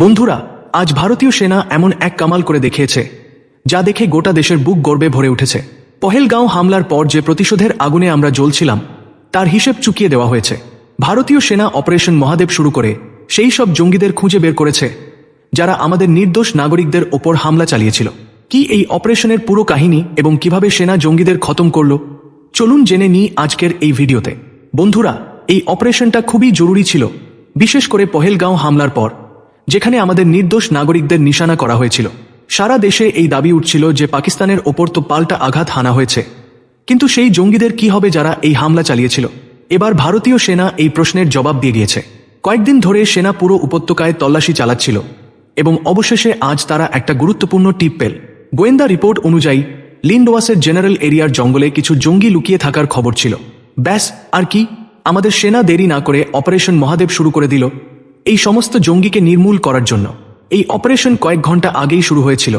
বন্ধুরা, আজ ভারতীয় সেনা এমন এক কামাল করে দেখিয়েছে, যা দেখে গোটা দেশের বুক গর্বে ভরে উঠেছে। পহেলগাঁও হামলার পর যে প্রতিশোধের আগুনে আমরা জ্বলছিলাম, তার হিসেব চুকিয়ে দেওয়া হয়েছে। ভারতীয় সেনা অপারেশন মহাদেব শুরু করে, সেই সব জঙ্গিদের খুঁজে বের করেছে, যারা আমাদের নির্দোষ নাগরিকদের ওপর হামলা চালিয়েছিল। কি এই অপারেশনের পুরো কাহিনী এবং কীভাবে সেনা জঙ্গিদের খতম করল? চলুন জেনে নিই আজকের এই ভিডিওতে। বন্ধুরা, এই অপারেশনটা খুবই জরুরি ছিল, বিশেষ করে পহেলগাঁও হামলার পর। যেখানে আমাদের নির্দোষ নাগরিকদের নিশানা করা হয়েছিল। সারা দেশে এই দাবি উঠছিল যে পাকিস্তানের ওপর তো পাল্টা আঘাত হানা হয়েছে। কিন্তু সেই জঙ্গিদের কি হবে যারা এই হামলা চালিয়েছিল? এবার ভারতীয় সেনা এই প্রশ্নের জবাব দিয়ে গিয়েছে কয়েকদিন ধরে সেনা পুরো উপত্যকায় তল্লাশি চালাচ্ছিল এবং অবশেষে আজ তারা একটা গুরুত্বপূর্ণ টিপ পেল। গোয়েন্দা রিপোর্ট অনুযায়ী, লিন্ডওয়াসের জেনারেল এরিয়ার জঙ্গলে কিছু জঙ্গি লুকিয়ে থাকার খবর ছিল। ব্যাস, আর কি? আমাদের সেনা দেরি না করে অপারেশন মহাদেব শুরু করে দিল। এই সমস্ত জঙ্গিকে নির্মূল করার জন্য। এই অপারেশন কয়েক ঘণ্টা আগেই শুরু হয়েছিল।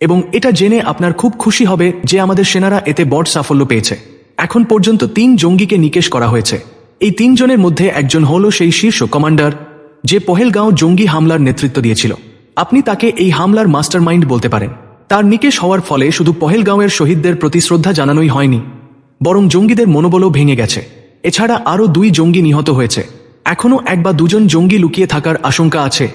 এবং এটা জেনে আপনার খুব খুশি হবে যে আমাদের সেনারা এতে বড় সাফল্য পেয়েছে। এখন পর্যন্ত তিন জঙ্গিকে নিকেশ করা হয়েছে। এই তিনজনের মধ্যে একজন হল সেই শীর্ষ কমান্ডার, যে পহেলগাঁও জঙ্গি হামলার নেতৃত্ব দিয়েছিল। আপনি তাকে এই হামলার মাস্টারমাইন্ড বলতে পারেন। তার নিকেশ হওয়ার ফলে শুধু পহেলগাঁওয়ের শহীদদের প্রতি শ্রদ্ধা জানানোই হয়নি, বরং জঙ্গিদের মনোবলও ভেঙে গেছে। এছাড়া আরও দুই জঙ্গি নিহত হয়েছে। এখনও এক বা দুজন জঙ্গি লুকিয়ে থাকার আশঙ্কা আছে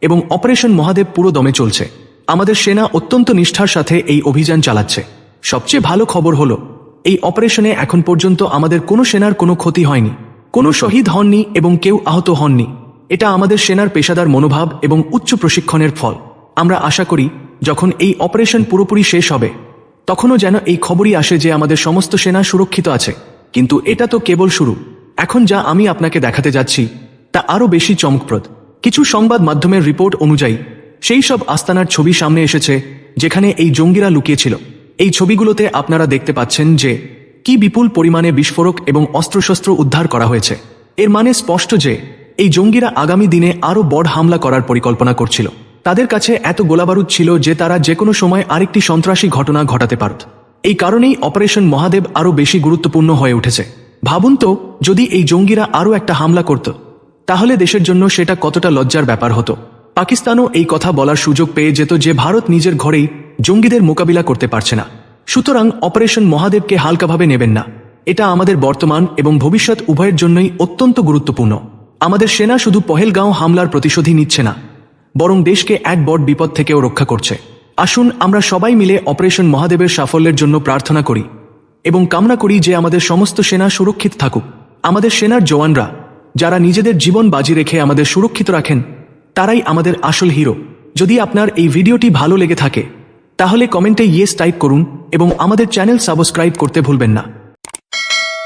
এবং অপারেশন মহাদেব পুরো দমে চলছে। আমাদের সেনা অত্যন্ত নিষ্ঠার সাথে এই অভিযান চালাচ্ছে। সবচেয়ে ভালো খবর হলো, এই অপারেশনে এখন পর্যন্ত আমাদের কোনো সেনার কোনো ক্ষতি হয়নি। কোনো শহীদ হননি এবং কেউ আহত হননি। এটা আমাদের সেনার পেশাদার মনোভাব এবং উচ্চ প্রশিক্ষণের ফল। আমরা আশা করি, যখন এই অপারেশন পুরোপুরি শেষ হবে, তখনও যেন এই খবরই আসে যে আমাদের সমস্ত সেনা সুরক্ষিত আছে। কিন্তু এটা তো কেবল শুরু। এখন যা আমি আপনাকে দেখাতে যাচ্ছি, তা আরও বেশি চমকপ্রদ। কিছু সংবাদ মাধ্যমের রিপোর্ট অনুযায়ী, সেই সব আস্তানার ছবি সামনে এসেছে, যেখানে এই জঙ্গিরা লুকিয়েছিল। এই ছবিগুলোতে আপনারা দেখতে পাচ্ছেন যে, কি বিপুল পরিমাণে বিস্ফোরক এবং অস্ত্রশস্ত্র উদ্ধার করা হয়েছে। এর মানে স্পষ্ট যে, এই জঙ্গিরা আগামী দিনে আরও বড় হামলা করার পরিকল্পনা করছিল। তাদের কাছে এত গোলাবারুদ ছিল যে তারা যে কোনো সময় আরেকটি সন্ত্রাসী ঘটনা ঘটাতে পারত। এই কারণেই অপারেশন মহাদেব আরও বেশি গুরুত্বপূর্ণ হয়ে উঠেছে। ভাবুন তো, যদি এই জঙ্গিরা আরও একটা হামলা করত, তাহলে দেশের জন্য সেটা কতটা লজ্জার ব্যাপার হতো। পাকিস্তানও এই কথা বলার সুযোগ পেয়ে যেত যে ভারত নিজের ঘরেই জঙ্গিদের মোকাবিলা করতে পারছে না। সুতরাং অপারেশন মহাদেবকে হালকাভাবে নেবেন না। এটা আমাদের বর্তমান এবং ভবিষ্যৎ উভয়ের জন্যই অত্যন্ত গুরুত্বপূর্ণ। আমাদের সেনা শুধু পহেলগাঁও হামলার প্রতিশোধই নিচ্ছে না, বরং দেশকে এক বট বিপদ থেকেও রক্ষা করছে। আসুন আমরা সবাই মিলে অপারেশন মহাদেবের সাফল্যের জন্য প্রার্থনা করি। এবং কামনা করি যে আমাদের সমস্ত সেনা সুরক্ষিত থাকুক। আমাদের সেনার জওয়ানরা, যারা নিজেদের জীবন বাজি রেখে আমাদের সুরক্ষিত রাখেন, তারাই আমাদের আসল হিরো। যদি আপনার এই ভিডিওটি ভালো লেগে থাকে, তাহলে কমেন্টে ইয়েস টাইপ করুন এবং আমাদের চ্যানেল সাবস্ক্রাইব করতে ভুলবেন না।